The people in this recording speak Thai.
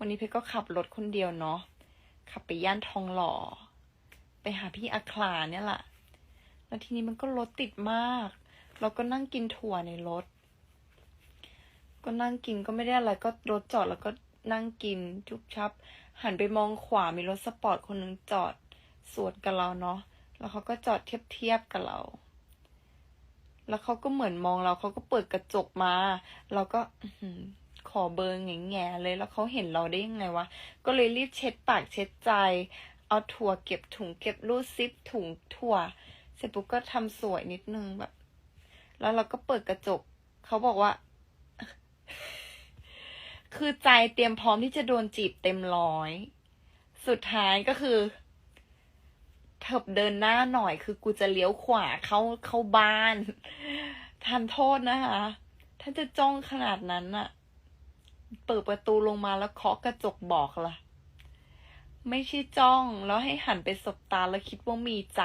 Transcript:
วันนี้เพชรก็ขับรถคนเดียวเนาะ ขับไปย่านทองหล่อ ไปหาพี่อาคลาเนี่ยแหละ แล้วทีนี้มันก็รถติดมาก เราก็นั่งกินถั่วในรถ ก็นั่งกินก็ไม่ได้อะไร ก็รถจอดแล้วก็นั่งกินชุบชับ หันไปมองขวา มีรถสปอร์ตคนหนึ่งจอดสวนกับเราเนาะ แล้วเขาก็จอดเทียบเทียบๆกับเรา แล้วเขาก็เหมือนมองเรา เขาก็เปิดกระจกมา เราก็ ขอเบอร์แง่แง่ๆเลยแล้วเขาเห็นเราได้ยังไงวะ ก็เลยรีบเช็ดปากเช็ดใจ เอาถั่วเก็บถุงเก็บรูดซิปถุงถั่ว เสร็จปุ๊บก็ทำสวยนิดนึงแบบ แล้วเราก็เปิดกระจก เขาบอกว่า คือใจเตรียมพร้อมที่จะโดนจีบเต็มร้อย สุดท้ายก็คือเถิบเดินหน้าหน่อยคือกูจะเลี้ยวขวาเข้าเข้าบ้านทันโทษนะคะ ถ้าจะจ้องขนาดนั้นน่ะ เปิดประตูลงมาแล้วเคาะกระจกบอกล่ะ ไม่ใช่จ้องแล้วให้หันไปสบตาแล้วคิดว่ามีใจ